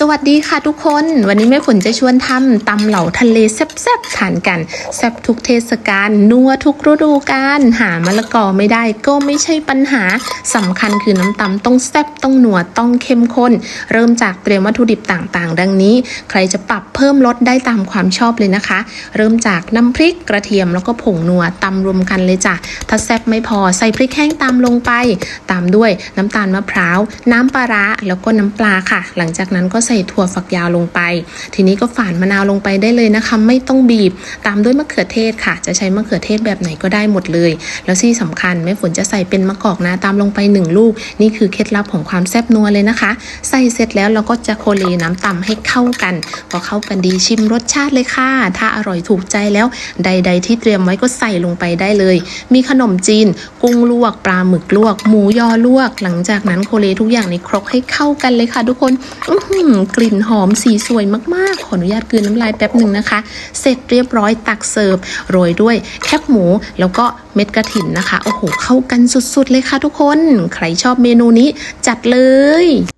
สวัสดีค่ะทุกคน วันนี้แม่ฝนจะชวนทำตำเหล่าทะเลแซ่บๆทานกันแซ่บทุกเทศกาลนัวทุกฤดูกาลหามะละกอไม่ได้ก็ไม่ใช่ปัญหาสำคัญคือน้ำตำต้องแซ่บต้องนัวต้องเข้มข้น เริ่มจากเตรียมวัตถุดิบต่างๆ ดังนี้ ใครจะปรับเพิ่มลดได้ตามความชอบเลยนะคะ เริ่มจากน้ำพริกกระเทียมแล้วก็ผงนัวตำรวมกันเลยจ้ะถ้าแซ่บไม่พอใส่พริกแห้งตามลงไป ตามด้วยน้ำตาลมะพร้าวน้ำปลาร้าแล้วก็น้ำปลาค่ะ หลังจากนั้นก็ใส่ถั่วฝักยาวลงไป ทีนี้ก็ฝานมะนาวลงไปได้เลยนะคะ ไม่ต้องบีบตามด้วยมะเขือเทศค่ะ จะใช้มะเขือเทศแบบไหนก็ได้หมดเลย แล้วที่สำคัญแม่ฝนจะใส่เป็นมะกอกนะตามลงไปหนึ่งลูก นี่คือเคล็ดลับของความแซ่บนัวเลยนะคะ ใส่เสร็จแล้วเราก็จะโคเลน้ำตำให้เข้ากัน พอเข้ากันดีชิมรสชาติเลยค่ะ ถ้าอร่อยถูกใจแล้วใด ๆ ที่เตรียมไว้ก็ใส่ลงไปได้เลย มีขนมจีน กุ้งลวก ปลาหมึกลวก หมูยอลวก หลังจากนั้นโคเลทุกอย่างในครกให้เข้ากันเลยค่ะ ทุกคนอืกลิ่นหอมสีสวยมากๆ ขออนุญาตกลืนน้ำลายแป๊บหนึ่งนะคะ เสร็จเรียบร้อยตักเสิร์ฟโรยด้วยแคบหมูแล้วก็เม็ดกระถินนะคะ โอ้โห เข้ากันสุดๆเลยค่ะทุกคน ใครชอบเมนูนี้จัดเลย